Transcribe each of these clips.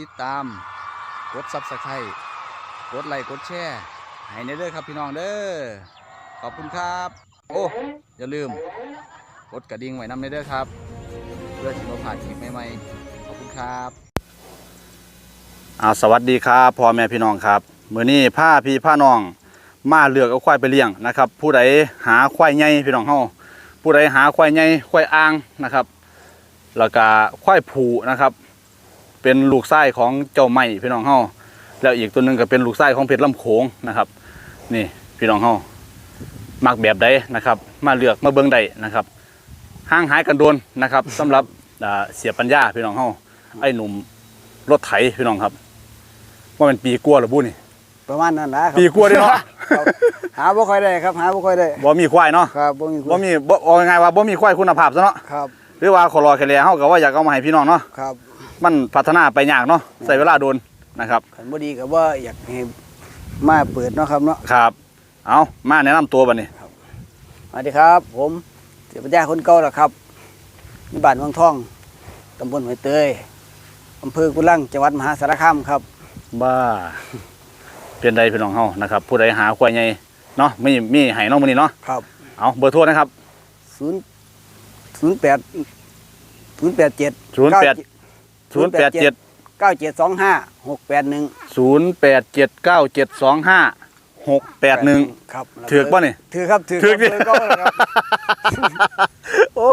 ติดตาม กดซับสไครต์กดไลค์กดแชร์ให้ในเด้อครับพี่น้องเด้อขอบคุณครับ โอ้อย่าลืม กดกระดิ่งไว้นำในเด้อครับ เพื่อที่เราผ่านคลิปใหม่ๆขอบคุณครับอาสวัสดีครับพ่อแม่พี่น้องครับมื้อนี้ผ้าพี่ผ้าน้อง มาเลือกเอาควายไปเลี้ยงนะครับ ผู้ใดหาควายใหญ่พี่น้องเฮาผู้ใดหาควายใหญ่ควายอ่างนะครับ แล้วก็ควายผูนะครับ เป็นลูกไส้ของเจ้าไม้พี่น้องเฮาแล้วอีกตัวหนึงก็เป็นลูกไส้ของเพชรลำโขงนะครับ นี่พี่น้องเฮามักแบบใดนะครับ มาเลือกมาเบิ่งได้นะครับห่างหายกันโดนนะครับสำหรับอ่าเสียปัญญาพี่น้องเฮาไอ้หนุ่มรถไถพี่น้องครับว่าเป็นปีกลัวาหรือบุนี่ประมาณนั้นนะครับปีกลัวาเด้เนาะครับหาบ่ค่อยได้ครับหาบ่ค่อยได้บ่มีควายเนาะครับบ่มีบ่มีบ่เอาง่ายๆว่าบ่มีควายคุณภาพซะเนาะครับหรือว่าขอรอแค่แลเฮาก็ว่าอยากเอามาให้พี่น้องเนาะครับ มันพัฒนาไปยากเนาะใช้เวลาโดนนะครับขันบ่ดีก็ว่าอยากให้มาเปิดเนาะครับเนาะครับ เอามาแนะนำตัวบัดนี้สวัสดีครับ ผมเสียปัญญาคนเก่าล่ะครับนี่บ้านวังทองตำบลห้วยเตยอำเภอกุลังจังหวัดมหาสารคามครับ บ้าเป็นใดพี่น้องเฮานะครับ ผู้ใดหาควายใหญ่เนาะมีมีให้น้องมื้อนี้เนาะครับ เอาเบอร์โทรนะครับ 0 08 087 08 087 9725 681 0879725681ครับถือกบ่นี่ถือครับถือถือกดิครับเบอร์เก่าล่ะครับโอ้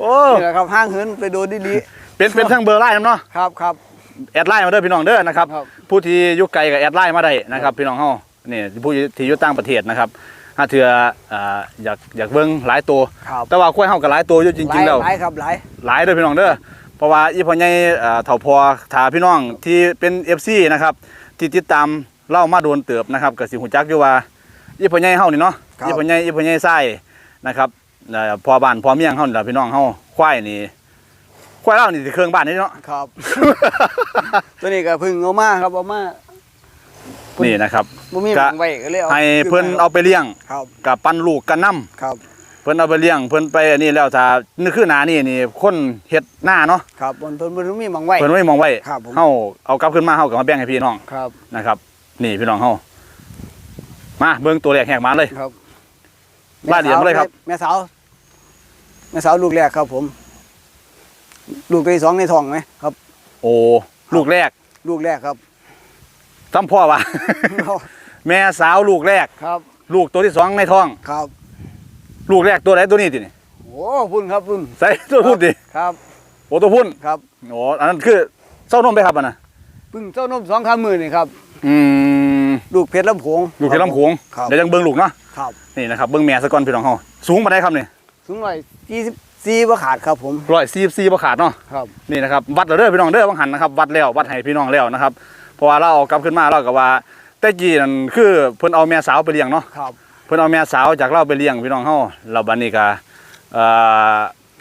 โอ้นี่แหละครับห้างเหินไปดูดีเป็นเป็นทั้งเบอร์ไลน์นำเนาะๆครับครับแอดไลน์มาเด้อพี่น้องเด้อนะครับครับผู้ที่อยู่ไกลก็แอดไลน์มาได้นะครับ พี่น้องเฮานี่ผู้ที่อยู่ต่างประเทศนะครับถ้าเถื่ออ่าอยากอยากเบิ่งหลายตัวครับแต่ว่าควายเฮาก็หลายตัวอยู่จริงๆแล้วหลายครับหลายหลายเด้อพี่น้องเด้อ เพราะว่าอีพ่อใหญ่เอ่อเฒ่าพอถาพี่น้องที่เป็น FC นะครับที่ติดตามเล่ามาโดนเติบนะครับก็สิฮู้จักอยู่ว่าอีพ่อใหญ่เฮานี่เนาะครับ อีพ่อใหญ่อีพ่อใหญ่ไส้นะครับเอ่อพ่อบ้านพ่อเมียงเฮานี่ล่ะพี่น้องเฮาควายนี่ควายเรานี่สิเครื่องบ้านนี่เนาะ ครับ ตัวนี้ก็เพึ่งเอามาครับเอามานี่นะครับ บ่มีก็หมังไว้ก็เลยเอาให้เพิ่นเอาไปเลี้ยงครับ กับปั้นลูกกันนํครับ เพิ่นเอาไปเลี้ยงเพิ่นไปอันนี้แล้วถ้านี่คือหน้านี่นี่คนเฮ็ดหน้าเนาะครับเพิ่นเพิ่นเพิ่นมีหมังไว้ เพิ่นไม่มองไว้ครับผม เฮาเอากลับขึ้นมาเฮาก็มาแบ่งให้พี่น้องครับ นะครับ นี่พี่น้องเฮามาเบิ่งตัวแรกแหกมาเลย ครับลาดเหรียญมาเลยครับ แม่สาวแม่สาวลูกแรกครับผม ลูกตัวที่สองในท้องไหมครับ โอ้ลูกแรกลูกแรกครับ ซ้ำพ่อว่ะแม่สาวลูกแรก ครับ ลูกตัวที่สองในท้อง ครับ ลูกแรกตัวไหนตัวนี้ตินี่โอ้พุ่นครับพุ่นใส่ตัวพุ่นดิครับโอ้ตัวพุ่นครับโอ้อันนั้นคือเศร้านมไปครับอันน่ะเพึ่งเจ้านมสองคำมือนี่ครับอืมลูกเพชรลำโขงลูกเพชรลำโขงครับเดี๋ยวยังเบิ่งลูกเนาะครับนี่นะครับเบิ่งแม่ซะก่อนพี่น้องเฮาสูงมาได้ครับนี่สูงหน่อยสี่สิบสี่บ่ขาดครับผมร้อยสี่สี่บ่ขาดเนาะครับนี่นะครับวัดแล้วเด้อพี่น้องเด้อบางหันนะครับวัดแล้ววัดให้พี่น้องแล้วนะครับเพราะว่าเราเอากลับขึ้นมาเราก็ว่าแต่กี้นั่นคือเพิ่นเอาแม่สาวไปเลี้ยงเนาะครับเพิ่นเอาแม่สาวจากเราไปเลี้ยงพี่น้องเฮาเราบัดนี้ก็เอ่อ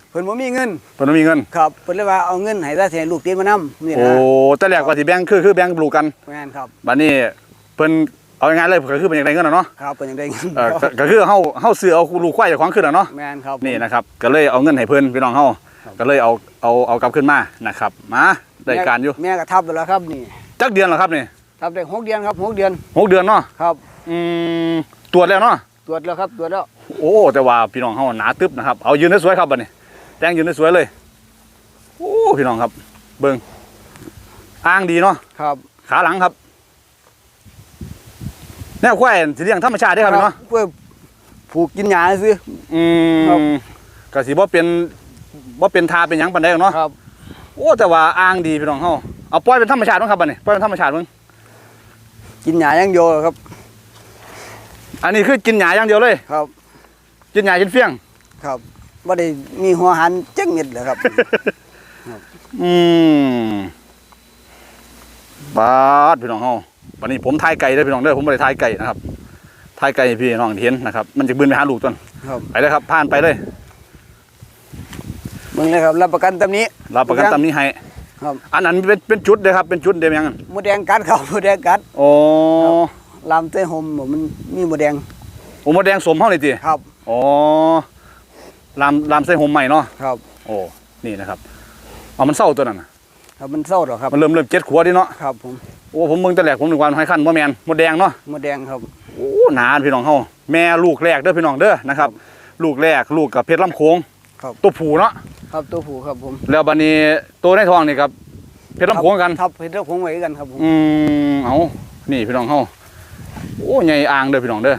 เพิ่นบ่มีเงินเพิ่นบ่มีเงินครับเพิ่นเลยว่าเอาเงินให้ตาเสียลูกติดมานำนี่โอ้นะแต่แรกว่าสิแบ่งคือคือแบ่งปลูกกันแม่นครับบัดนี้เพิ่นเอาง่ายๆเลยก็คือเป็นอย่างไรเงินน่ะเนาะครับเพิ่นยังได้เงินเออก็ก็คือเฮาเฮาซื้อเอาลูกควายเจากของขึ้นน่ะเนาะแม่นครับนี่นะครับก็เลยเอาเงินให้เพิ่นพี่น้องเฮาครับก็เลยเอาเอาเอากลับขึ้นมานะครับมาได้การอยู่แม่ก็ทับไปแล้วครับนี่จักเดือนแล้วครับนี่ทับได้หกเดือนครับหกเดือนหกเดือนเนาะครับอืม ตรวจแล้วเนาะตรวจแล้วครับตรวจแล้วโอ้แต่ว่าพี่น้องเฮาหนาตึบนะครับเอายืนได้สวยครับบัดนี้แต่งยืนได้สวยเลยโอ้พี่น้องครับ เบิ่งอ้างดีเนาะครับ ขาหลังครับแนวควายสิเลี้ยงธรรมชาติได้อครับพี่เนาะเพื่อผูกกินหญ้าซื้ออืครับมก็สิบ่เป็นบ่เป็นทาเป็นหยังปานใดหรอกเนาะครับโอ้แต่ว่าอ้างดีพี่น้องเฮาเอาปล่อยเป็นธรรมชาติมั้งครับบัดนี้ปล่อยเป็นธรรมชาติมั้งกินหญ้าอย่างเดียวครับ อันนี้คือกินหญ้าอย่างเดียวเลย ครับ กินหญ้ากินเฟี้ยง ครับบ่ได้มีหัวหันจักเม็ดเลยครับ อืมบาดพี่น้องเฮาวันนี้ผมทายไก่เด้อพี่น้องเด้อผมบ่ได้ทายไก่นะครับทายไก่ให้พี่น้องเห็นนะครับ มันจะบืนไปหาลูกต้นครับไปเลยครับผ่านไปเลยเบิ่งเลยครับรับประกันตำนี้รับประกันตามนี้ให้ครับ อันนั้นเป็นเป็นจุดเด้อครับเป็นจุดเดียวยังนั้นหมูแดงกัดครับหมูแดงกัดโอ้ ลามเต้หมบ่มันมีหมูแดงโอ้มดแดงสมเฮานี่ติครับอ๋อลามลามใส่หมใหม่เนาะครับ โอ้นี่นะครับเอามันเศร้าตัวนั้นน่ะครับมันเศร้าดอกครับมันเริ่มเริ่มเจ็ดขวดดิเนาะครับผมโอ้ผมเบิ่งแต่แรกผมนึกว่าให้ขั้นบ่แม่นมดแดงเนาะหมูแดงครับโอ้หนาพี่น้องเฮาแม่ลูกแรกเด้อพี่น้องเด้อนะครับ ลูกแรกลูกกับเพชรลำโขงครับ ตัวผู้เนาะครับตัวผู้ครับผมแล้วบัดนี้ตัวในท้องนี่ครับเพชรลำโขงกันครับเพชรลำโขงไว้กันครับผม อืมเอานี่พี่น้องเฮา โอ้ใหญ่อ่างเด้อพี่น้องเด้อ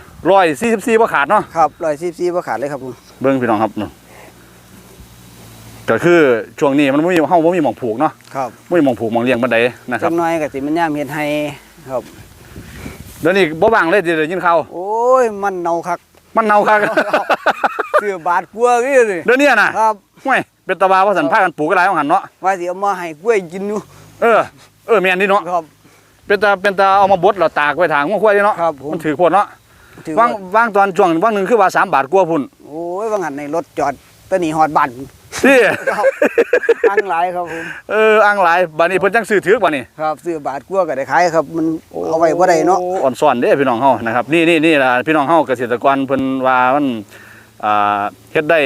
144บ่ขาดเนาะครับร้อยสิบสี่บ่ขาดเลยครับผมเบิ่งพี่น้องครับก็คือช่วงนี้มันบ่มีเฮาบ่มีหม่องผูกเนาะครับบ่มีหม่องผูกหม่องเลี้ยงบันไดนะคจัรับกหน้อยก็สิมันย่ามเฮ็ดให้ครับเดี๋ยวนี้บ่ว่างเลยสิได้ยินข่าวโอ้ยมันเน่าคัก มันเน่าคักเสื้อบาดกลัวคือเลยเดี๋ยวนี้น่ะครับห่วยเป็นตาบาว่าสันพากันปลูกกันหลายของหันเนาะว่าสิเอามาให้กล้วยกินอยู่เออเออแม่นนี่เนาะครับ เป็นตาเป็นตาเอามาบดแล้วตากไว้ทางงัวควายนี่เนาะครับผม มันถือโพดเนาะถือวาว่างวางตอนช่วงว่างหนึงคือว่า3บาทกว่าพุ่นโอ้ยว่างั้นในรถจอดตะหนีฮอดบ้านที่ ครับตั้งหลายครับผมเอออ่างหลายบัดนี้เพิ่นจังซื้อถือบัดนี้ครับซื้อบาทกลัวก็ได้ขายครับ มันเอาไว้บ่ได้เนาะโอ้อ่อนซ่อนเด้พี่น้องเฮานะครับนี่นี่นี่ล่ะพี่น้องเฮาเกษตรกรเพิ่นว่ามันอ่าเฮ็ดได้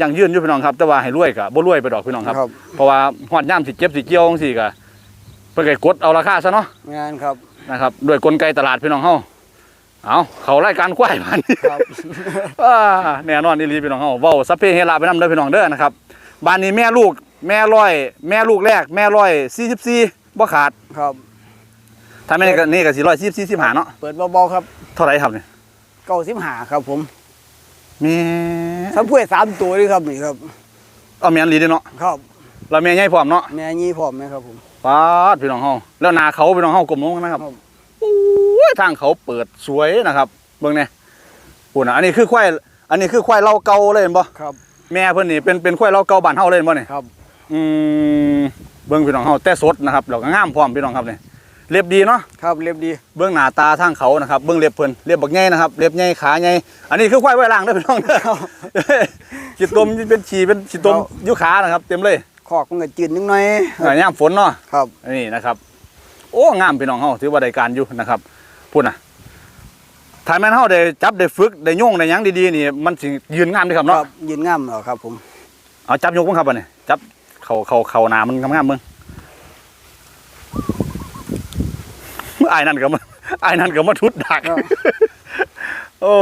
ยั่งยืนอยู่พี่น้องครับ แต่ว่าให้รวยก็บ่รวยไปดอกพี่น้องครับ ครับ เพราะว่าฮอดยามสิเจ็บสิเกี่ยวจังซี่ก็ เพิ่นก็กดเอาราคาซะเนาะงานครับนะครับ ด้วยกลไกตลาดพี่น้องเฮาเอาเขารายการควายมันครับอ่าแน่นอนนี่ลีพี่น้องเฮาเว้าสัพเพเฮระไปนำเด้อพี่น้องเด้อนะครับบ้านนี้แม่ลูก แม่ร้อย แม่ลูกแรก แม่ร้อย44บ่ขาดครับถ้าแม่นี่ก็นี่ก็สิร้อย44 15เนาะเปิดเบาๆครับเท่าไหร่ครับนี่เก้าสิบห้าครับผมแม่สามถ้วยสามตัวนี่ครับนี่ครับเอาแม่นลีเด้อเนาะครับแล้วแม่ใหญ่พร้อมเนาะแม่ยี่พร้อมไหมครับผม ปาดพี่น้องเฮาแล้วหนาเขาพี่น้องเฮากลมลงนะครับครับโอ้ยทางเขาเปิดสวยนะครับ เบิ่งแน่ปุ่นน่ะอันนี้คือควายอันนี้คือควายเล่าเก่าเลยเห็นบ่ครับ แม่เพิ่นนี่เป็นเป็นควายเล่าเก่าบ้านเฮาเลยเห็นบ่นี่ครับอืมเบิ้งพี่น้องเฮาแต่สดนะครับแล้วก็งามพร้อมพี่น้องครับนี่เล็บดีเนาะครับเรียบดีเบิ้งหน้าตาทางเขานะครับเบิ้งเล็บเพิ่นเล็บบักใหญ่นะครับเล็บใหญ่ขาใหญ่อันนี้คือควายไว้ล่างเด้อพี่น้องเด้อขีดตมเป็นฉี่เป็นฉีดตมครับอยู่ขานะครับ เต็มเลย ขอกมันก็จืดนิดหน่อยอ่ายามฝนเนาะครับนี่นะครับ โอ้งามพี่น้องเฮาถือว่าได้การอยู่นะครับพูดน่ะถ้าแม่นเฮาได้จับได้ฝึกได้โยงได้หยังดีๆนี่มันสิยืนงามเด้อครับคเนาะรับยืนงามเหรอครับ ผมเอาจับยกบ้างครับอันนี้จับเขาเขาเขาหนามันงามๆมึงไอ้ายนั่นก็มาไอ้ายนั่นก็มาทุดดักครับโอ้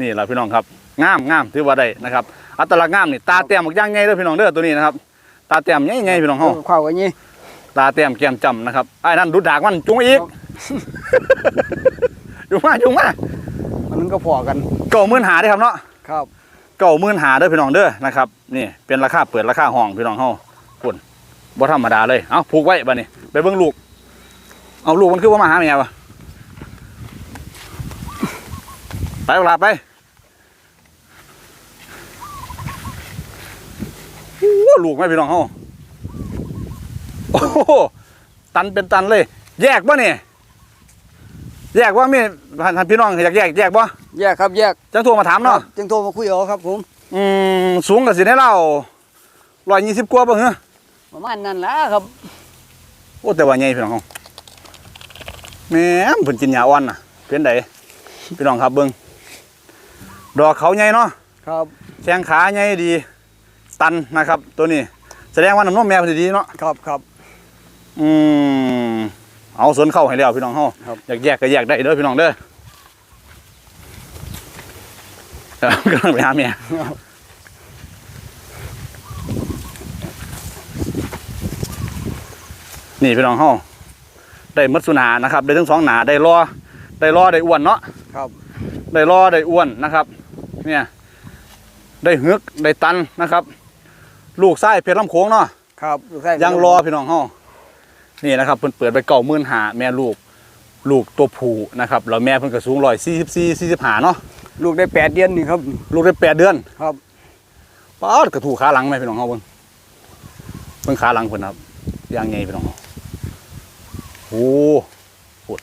นี่แหละพี่น้องครับงามงามถือว่าได้นะครับ อัตลักษณ์งามนี่ตาแต้มบักย่างไงเด้อพี่น้องเด้อตัวนี้นะครับ ตาแต้มใหญ่ๆพี่น้องเฮาข้าวกันนี้ตาแต้มแก้มจำนะครับไอ้ายนั่นดุดดักมันจุงอีกจุงมาจุงมามันก็พอกันเก่ามื่นหาได้อครับเนาะครับเก่ามื่นหาเด้อพี่น้องเด้อนะครับนี่เป็นราคาเปิดราคาห้องพี่น้องเฮาปุ่นบ่ธรรมดาเลยเอาผูกไว้บัดนี้ไปเบิ่งลูก เอาลูกมันคือว่ามาหาแม่ปะไปเวลาไปโอ้ ลูกไหมพี่น้องเฮาโอ้โหตันเป็นตันเลย แยกบ่เนี่ยแยกว่ามีท่านพี่น้องอยากแยกแยกบ่แยกครับแยกจังโทรมาถามเนาะจึงโทรมาคุยเอาครับผม อืมสูงกับสิได้เล่าร้อยยี่สิบกว่าป่ะเหรอประมาณนั้นละครับโอ้แต่ว่าใหญ่พี่น้องเขาแหม่เพิ่นกินหญ้าอ่อนน่ะเป็นไดพี่น้องครับเบิ่งดอกเขาใหญ่เนาะครับแข้งขาใหญ่ดี ตันนะครับ ตัวนี้ แสดงว่าน้ำนมแม่เพิ่นสิดีเนาะครับครับอืมเอาสวนเข้าให้แล้วพี่น้องเฮาครับอยากแยกก็แยกได้เด้อพี่น้องเด้อเออกำลังไปหาแม่นี่พี่น้องเฮาได้หมัดสุนานะครับ ได้ทั้งสองหนาได้รอได้รอได้อ้วนเนาะครับได้รอได้อ้วนนะครับ เนี่ย ได้เหือกได้ตันนะครับ ลูกไส้เพชรลำโขงเนาะครับลูกไส้ยังรอพี่น้องเฮานี่นะครับเพิ่นเปิดไปเก่ามื่นหาแม่ลูกลูกตัวผู้นะครับแล้วแม่เพิ่นก็สูงร้อยสี่สิบสี่สี่สิบห้าเนาะลูกได้แปดเดือนนี่ครับลูกได้แปดเดือนครับป๊าดกระถูขาหลังไหมพี่น้องเฮาเบิ่งเบิ่งขาหลังเพิ่นครับย่างไงพี่น้องเฮาโอ้ปวด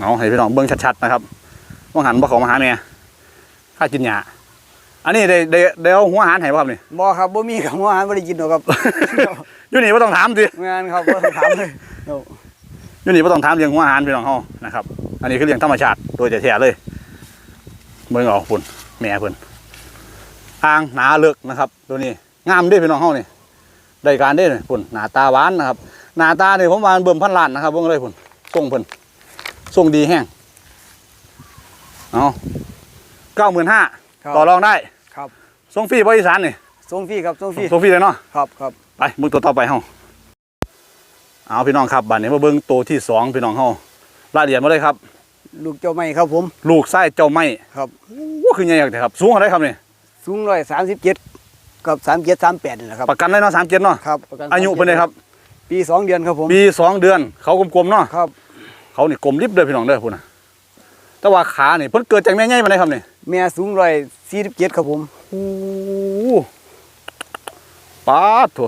เอาให้พี่น้องเบิ่งชัดๆนะครับว่าหันบ่เขามาหาแม่ข้ากินหญ้า อันนี้ได้ได้ได้เอาหัวอาหารให้บ่ครับนี่ บ่ครับบ่มีกับหัวอาหารบ่ได้กินหรอกครับ อยู่นี่บ่ต้องถามสิงานครับบ่ต้องถามเลยเอาอยู่นี่บ่ต้องถามเรื่องหัวอาหารพี่น้องเฮานะครับ อันนี้คือเรื่องธรรมชาติโดยแท้ๆเลยเบิ่งเอาพุ่นแม่เพิ่นอ่างหนาเลิกนะครับ ตัวนี้งามเด้พี่น้องเฮานี่ได้การเด้นี่พุ่นหน้าตาหวานนะครับหน้าตานี่ผมว่าเบิ่มพันล้านนะครับเบิ่งเลยพุ่นทรงเพิ่นทรงดีแห้งเอา95,000ครับ ต่อรองได้ครับ ส่งฟรีบริษัทนี่ส่งฟรีครับส่งฟรีส่งฟรีเลยเนาะครับครับไปมึงตัวต่อไปเฮาเอาพี่น้องครับบัดนี้มาเบิ่งตัวที่สองพี่น้องเฮารายละเอียดมาเลยครับ ลูกเจ้าไม่ครับผม ลูกไส้เจ้าไม้ครับว่าคือใหญ่จังครับ สูงเท่าไรครับนี่สูงร้อยสามสิบเจ็ดกับสามเจ็ดสามแปดนี่แหละครับประกันเลยเนาะสามเจ็ดเนาะครับประกันอายุเพิ่นเลยครับ ปีสองเดือนครับผมปีสองเดือน เขากลมๆเนาะครับ เขานี่กลมริบเด้อพี่น้องเด้อพุ่นน่ะแต่ว่าขานี่เพิ่นเกิดจากแม่ใหญ่มาได้ครับนี่ แม่สูงร้อยสี่สิบเจ็ดครับผมโอ้ป๊าดโถ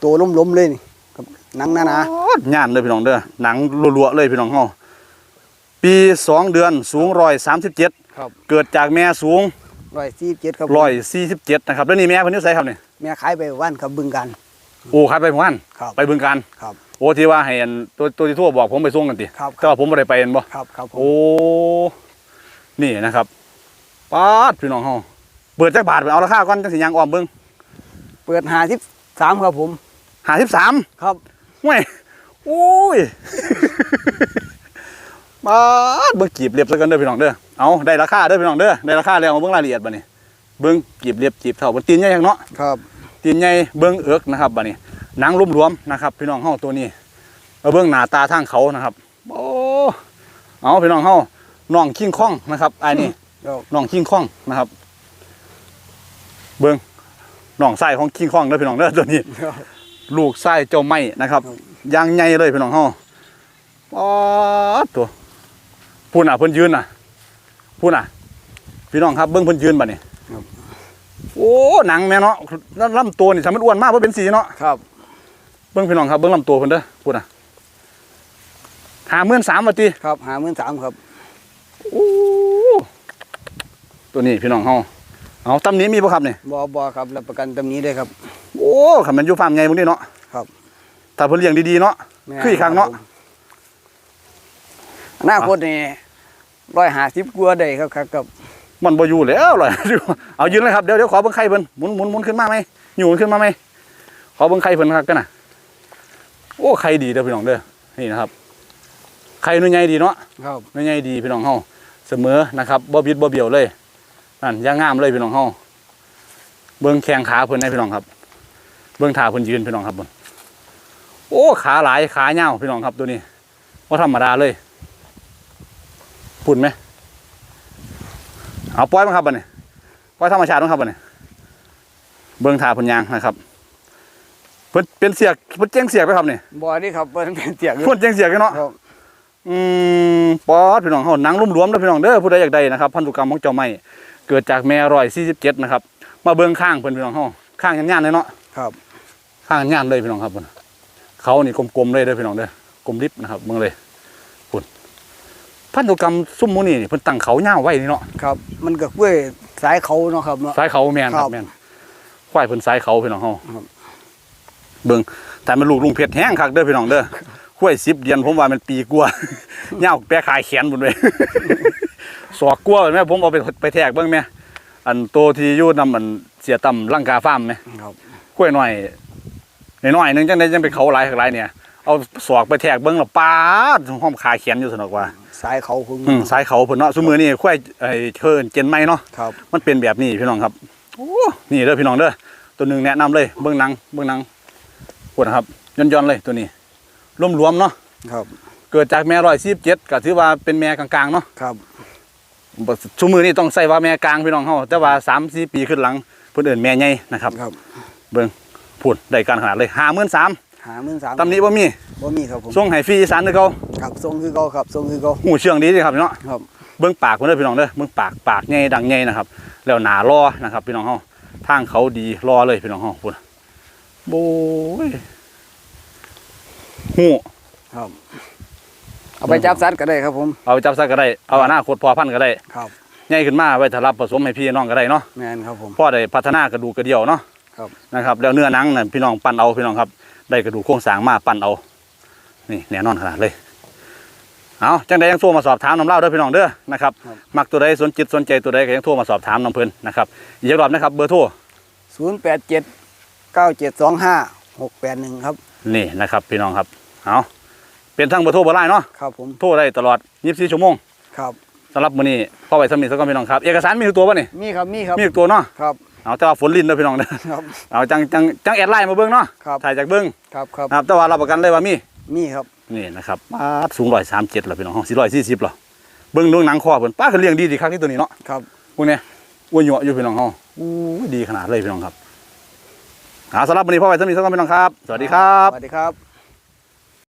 โตล้มๆเลยนี่ครับหนังหนาป๊าดย่านเลยพี่น้องเด้อหนังรัวๆเลยพี่น้องเฮาปีสองเดือนสูงร้อยสามสิบเจ็ดๆครับเกิดจากแม่สูงร้อยสี่สิบเจ็ดครับร้อยสี่สิบเจ็ดนะครับแล้วนี่แม่เพิ่นอยู่ไสครับนี่แม่ขายไปว่านครับบึงกันโอ้ครับไปหมู่บ้านครับไปบึงการครับโอ้ที่ว่าให้อันตัวตัวที่ทั่วบอกผมไปส่งกันติครับแต่ว่าผมบ่ได้ไปเห็นบ่ครับครับผมโอ้นี่นะครับ ป๊าดพี่น้องเฮาเปิดจักบาทไปเอาราคาก่อนจังสิยังออมเบิ่งเปิดหาสิบสามครับผม53ครับห่วยโอ้ยป๊าดเบิ่งกีบเรียบซะกันเด้อพี่น้องเด้อเอาได้ราคาเด้อพี่น้องเด้อได้ราคาแล้วมาเบิ่งรายละเอียดบัดนี้เบิ่งกีบเรียบกีบเท่ามันตีนใหญ่จังเนาะครับตีนใหญ่เบิ้งเอิกนะครับบัดนี้หนังรวมๆนะครับพี่น้องเฮาตัวนี้เอาเบิ้งหน้าตาทางเขานะครับ โอ้ เอาพี่น้องเฮาน้องคิงคองนะครับไอ้นี่ครับ น้องคิงคองนะครับ เบิ้งน้องไส้ของคิงคองเด้อพี่น้องเด้อตัวนี้ ลูกไส้เจ้าไม้นะครับครับยางใหญ่เลยพี่น้องเฮาป๊าดตัวพูดน่ะเพิ่นยืนน่ะพูดน่ะ พี่น้องครับเบิ้งเพิ่นยืนบัดนี้ครับโอ้หนังแม่เนาะแล้วลำตัวนี่ทำมันอ้วนมากเพราะเป็นสีเนาะครับเบิ้งพี่น้องครับเบิ้งลำตัวเพิ่นเด้อพูดน่ะหาเมื่อนสามวันทีครับหาหมื่นสามครับโอ้ ตัวนี้พี่น้องเฮาเอาตำหนี้มีบ่ครับนี่บอบอครับรับประกันตำนี้ด้วยครับ โอ้ขันมันอยู่ฟาร์มใหญ่พวกนี้เนาะครับ ถ้าเพิ่นเลี้ยงดีๆเนาะแม่คืออีกครั้งเนาะผมอนาคตนี่ร้อยหาสิบกว่าได้ครับครับครับ มันบ่อยู่แล้วเลยเอายืนเลยครับเดี๋ยวเดี๋ยวขอเบิ่งไข่เพิ่นหมุนหมุนหมุนขึ้นมาไหมอยู่ขึ้นมาไหมขอเบิ่งไข่เพิ่นครับกันน่ะโอ้ไข่ดีเด้อพี่น้องเด้อนี่นะครับไข่หน่วยใหญ่ดีเนาะครับหน่วยใหญ่ดีพี่น้องเฮาเสมอนะครับบ่บิดบ่เบี้ยวเลย นั่นย่างงามเลยพี่น้องเฮาเบิ่งแข้งขาเพิ่นได้พี่น้องครับ เบิ่งท่าเพิ่นยืนพี่น้องครับเบิ่งโอ้ขาหลายขาเหี่ยวพี่น้องครับตัวนี้บ่ธรรมดาเลยพุ่นไหมเอาปล่อยมั้งครับบัดนี้ปล่อยธรรมชาติมั้งครับบัดนี้เบิ่งท่าเพิ่นยางนะครับ เพิ่นเป็นเสียกเพิ่นเจ้งเสียกไปครับนี่บอนี่ครับเพิ่นเป็นเสียงอยู่เพิ่นเจ้งเสียกกันเนาะครับอืมปอดพี่น้องเฮาหนังรวมๆเด้อพี่น้องเด้อผู้ใดอยากได้นะครับ พันธุกรรมของเจ้าไม้ เกิดจากแม่ร้อยสี่สิบเจ็ดนะครับ มาเบิ่งข้างเพิ่นพี่น้องเฮาข้างย่านๆเลยเนาะครับข้างย่านๆเลยพี่น้องครับเพิ่นเขานี่กลมๆเลยเด้อพี่น้องเด้อกลมริบนะครับเบิ่งเลยพุ่นพันธุกรรมซุ่มหมูนี่เพิ่นตั้งเขาย่าวไว้นี่เนาะครับ มันก็กล้วยสายเขาเนาะครับเนาะสายเขาแม่นคครัรับบแม่นควายเพิ่นสายเขาพี่น้องเฮาครับเบิ่งแต่มันลูกลุงเพชรแห้งคักเด้อพี่น้องเด้อควาย10เดือนผมว่ามันปีกว่าย่าวแปะขายแขนบุญเว้ย สอกกลัวแม่ผมเอาไปไปแทกเบิ่งแม่อันโตที่อยู่นำอันเสียต่ำร่างกาฟาร์มไหมครับกล้วยหน่อยน้อยๆหนึงจังได๋จังเป็นเขาหลายหลายเนี่ยเอาสอกไปแทกเบิ่งแล้วปาดห้อมขาแขนอยู่สนอกว่าสายเขาคุณอืมสายเขาเพิ่นเนาะซุมื้อนี้ควายไอ้เชิญเจนไหมเนาะครับมันเป็นแบบนี้พี่น้องครับโอ้นี่เด้อพี่น้องเด้อตัวหนึงแนะนำเลยเบิ่งหนังเบิ่งหนังปวดนะครับย่อนๆเลยตัวนี้รวมๆเนาะครับ เกิดจากแม่147ก็ถือว่าเป็นแม่กลางๆเนาะครับ ชุมือนี่ต้องใส่ว่าแม่กลางพี่น้องเฮาแต่ว่า3 4ปีขึ้นหลังเพิ่นเอิ้นแม่ใหญ่นะครับครับเบิ่งพูดได้การขนาดเลยห้าหมื่นสามหาหมื่นสามตำหนี้บ่มีบ่มีครับผมส่งให้ฟรีอีสานคือเขาครับทรงคือเก่าครับทรงคือเก่าหูเชื่องดีดีครับพี่น้องครับเบิ้งปากเพิ่นเด้อพี่น้องเด้อเบิ้งปากปากใหญ่ดังใหญ่นะครับ แล้วหนารอนะครับ พี่น้องเฮาทางเขาดีรอเลยพี่น้องเฮาพูดโบ้ยหูครับ เอาไปจับสัตว์ก็ได้ครับผม เอาไปจับซะก็ได้ เอาอนาคตพอพันธุ์ก็ได้ ครับใหญ่ขึ้นมาไว้ถ้ารับผสมให้พี่น้องก็ได้เนาะแม่นครับผมพ่อได้พัฒนากระดูกกระเดี่ยวเนาะครับนะครับ แล้วเนื้อหนังน่ะพี่น้องปั้นเอาพี่น้องครับ ได้กระดูกโครงสร้างมาปั้นเอา นี่แน่นอนขนาดเลย เอาจังใดยังโทรมาสอบถามน้ำเล่าเด้อพี่น้องเด้อนะครับ มักตัวใดสนจิตสนใจตัวใดก็ยังโทรมาสอบถามน้ำเพิ่นนะครับอีกรอบนะครับเบอร์โทรศูนย์แปดเจ็ดเก้าเจ็ดสองห้าหกแปดหนึ่งครับ นี่นะครับ พี่น้องครับ เอา เป็นทั้งเบอร์โทรเบอร์ไลน์เนาะครับผมโทรได้ตลอด 24 ชั่วโมงครับสำหรับมื้อนี้พ่อไว้สำนีสักก่อนพี่น้องครับ เอกสารมีทุกตัวป่ะนี่มีครับมีครับมีทุกตัวเนาะครับเอาแต่ว่าฝนลินเด้อพี่น้องเด้อครับเอาจังจังจังแอดไลน์มาเบิ่งเนาะครับถ่ายจากเบิ่งครับครับนะครับแต่ว่ารับประกันเลยว่ามีมีครับนี่นะครับป้าดสูง137แล้วพี่น้อง440แล้วเบิ่งดวงหนังคอเพิ่นป้าก็เลี้ยงดีดีคักที่ตัวนี้เนาะครับพวกเนี้ยอ้วนหยวอยู่พี่น้องเฮาอู้ยดีขนาดเลยพี่น้องครับเอาสำหรับวันนี้พ่อไว้สำนีสักก่อนพี่น้องครับ สวัสดีครับ สวัสดีครับ